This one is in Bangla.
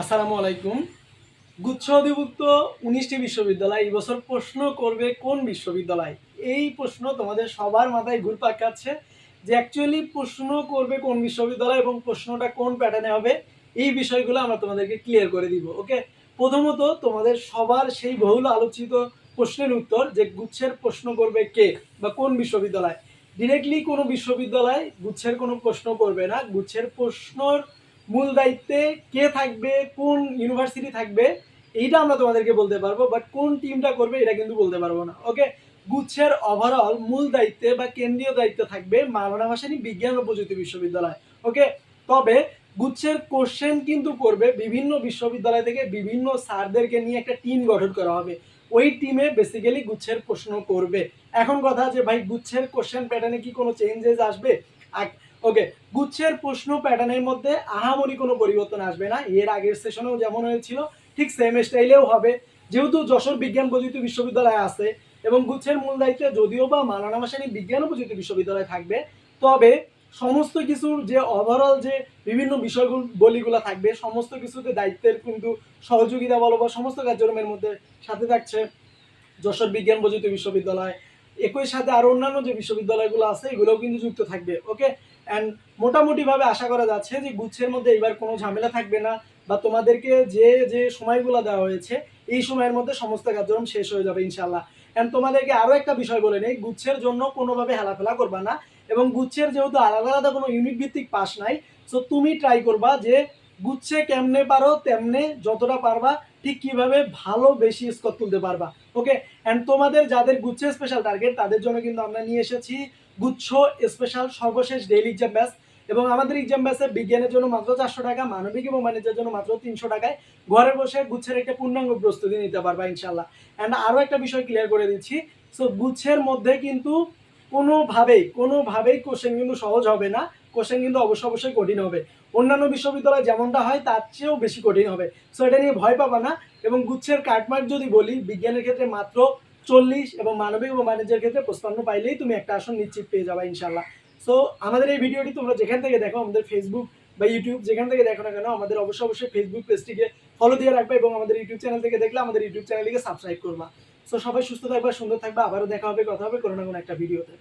আসসালামু আলাইকুম। গুচ্ছ অধিভুক্ত উনিশটি বিশ্ববিদ্যালয় এই বছর প্রশ্ন করবে কোন বিশ্ববিদ্যালয়? এই প্রশ্ন তোমাদের সবার মাথায় ঘুরপাক খাচ্ছে যে অ্যাকচুয়ালি প্রশ্ন করবে কোন বিশ্ববিদ্যালয় এবং প্রশ্নটা কোন প্যাটার্নে হবে, এই বিষয়গুলো আমরা তোমাদেরকে ক্লিয়ার করে দিব ওকে প্রথমত তোমাদের সবার সেই বহুল আলোচিত প্রশ্নের উত্তর যে গুচ্ছের প্রশ্ন করবে কে বা কোন বিশ্ববিদ্যালয়। ডিরেক্টলি কোনো বিশ্ববিদ্যালয় গুচ্ছের কোনো প্রশ্ন করবে না, গুচ্ছের প্রশ্নর মূল দায়িত্বে কে থাকবে, কোন ইউনিভার্সিটি থাকবে, এইটা আমরা তোমাদেরকে বলতে পারব বাট কোন টিমটা করবে এটা কিন্তু বলতে পারব না ওকে গুচ্ছের ওভারঅল মূল দায়িত্বে বা কেন্দ্রীয় দায়িত্বে থাকবে মাওলানা ভাসানী বিজ্ঞান ও প্রযুক্তি বিশ্ববিদ্যালয় ওকে তবে গুচ্ছের কোশ্চেন কিন্তু করবে বিভিন্ন বিশ্ববিদ্যালয় থেকে বিভিন্ন স্যারদেরকে নিয়ে একটা টিম গঠন করা হবে, ওই টিমে বেসিক্যালি গুচ্ছের প্রশ্ন করবে। এখন কথা যে ভাই, গুচ্ছের কোশ্চেন প্যাটার্নে কি কোনো চেঞ্জেস আসবে? ওকে গুচ্ছের প্রশ্ন প্যাটার্নের মধ্যে আহামরি কোনো পরিবর্তন আসবে না। এর আগের সেশনেও যেমন হয়েছিল, ঠিক সেম স্টাইলেও হবে। যেহেতু যশোর বিজ্ঞান প্রযুক্তি বিশ্ববিদ্যালয় আছে এবং গুচ্ছের মূল দায়িত্বে যদিও বা মালানা ভাসানী বিজ্ঞান ও প্রযুক্তি বিশ্ববিদ্যালয় থাকবে, তবে সমস্ত কিছুর যে ওভারঅল যে বিভিন্ন বিষয়গুলো, বলিগুলো থাকবে, সমস্ত কিছুতে দায়িত্বের কিন্তু সহযোগিতা বলো বা সমস্ত কার্যক্রমের মধ্যে সাথে থাকছে যশোর বিজ্ঞান প্রযুক্তি বিশ্ববিদ্যালয় একই সাথে আরও অন্যান্য যে বিশ্ববিদ্যালয়গুলো আছে, এগুলোও কিন্তু যুক্ত থাকবে। ওকে অ্যান্ড মোটামুটিভাবে আশা করা যাচ্ছে যে গুচ্ছের মধ্যে এবার কোনো ঝামেলা থাকবে না বা তোমাদেরকে যে যে সময়গুলো দেওয়া হয়েছে, এই সময়ের মধ্যে সমস্ত কার্যক্রম শেষ হয়ে যাবে ইনশাল্লাহ অ্যান্ড তোমাদেরকে আরও একটা বিষয় বলে নেই, গুচ্ছের জন্য কোনোভাবে হেলাফেলা করবা না এবং গুচ্ছের যেহেতু আলাদা আলাদা কোনো ইউনিট ভিত্তিক পাস নাই সো তুমি ট্রাই করবা যে গুচ্ছে কেমনে পারো, তেমনে যতটা পারবা ঠিক কীভাবে ভালো বেশি স্কোর তুলতে পারবা? ওকে অ্যান্ড তোমাদের যাদের গুচ্ছে স্পেশাল টার্গেট তাদের জন্য কিন্তু আমরা নিয়ে এসেছি গুচ্ছ স্পেশাল সর্বশেষ ডেইলি এক্সাম ব্যাচ এবং আমাদের এক্সাম ব্যাচে বিজ্ঞানের জন্য মাত্র চারশো টাকা, মানবিক এবং বাণিজ্যের জন্য মাত্র তিনশো টাকায় ঘরে বসে গুচ্ছের একটা পূর্ণাঙ্গ প্রস্তুতি নিতে পারবা ইনশাল্লাহ অ্যান্ড আরও একটা বিষয় ক্লিয়ার করে দিচ্ছি। সো গুচ্ছের মধ্যে কিন্তু কোনোভাবেই কোনোভাবেই কোশ্চেন কিন্তু সহজ হবে না। কোশ্চেন কিন্তু অবশ্যই অবশ্যই কঠিন হবে। অন্যান্য বিশ্ববিদ্যালয় যেমনটা হয়, তার চেয়েও বেশি কঠিন হবে। সো এটা নিয়ে ভয় পাবা না। এবং গুচ্ছের কাটমার্ক যদি বলি, বিজ্ঞানের ক্ষেত্রে মাত্র চল্লিশ এবং মানবিক এবং বাণিজ্যের ক্ষেত্রে প্রস্তান্ন পাইলেই তুমি একটা আসন নিশ্চিত পেয়ে যাবে ইনশাল্লাহ সো আমাদের এই ভিডিওটি তোমরা যেখান থেকে দেখো, আমাদের ফেসবুক বা ইউটিউব যেখান থেকে দেখো না কেন, আমাদের অবশ্যই অবশ্যই ফেসবুক পেজটিকে ফলো দিয়ে রাখবে এবং আমাদের ইউটিউব চ্যানেল থেকে দেখলে আমাদের ইউটিউব চ্যানেলটিকে সাবস্ক্রাইব করবা। সো সবাই সুস্থ থাকবে, সুন্দর থাকবে, আবারও দেখা হবে, কথা হবে কোনো না কোনো একটা ভিডিওতে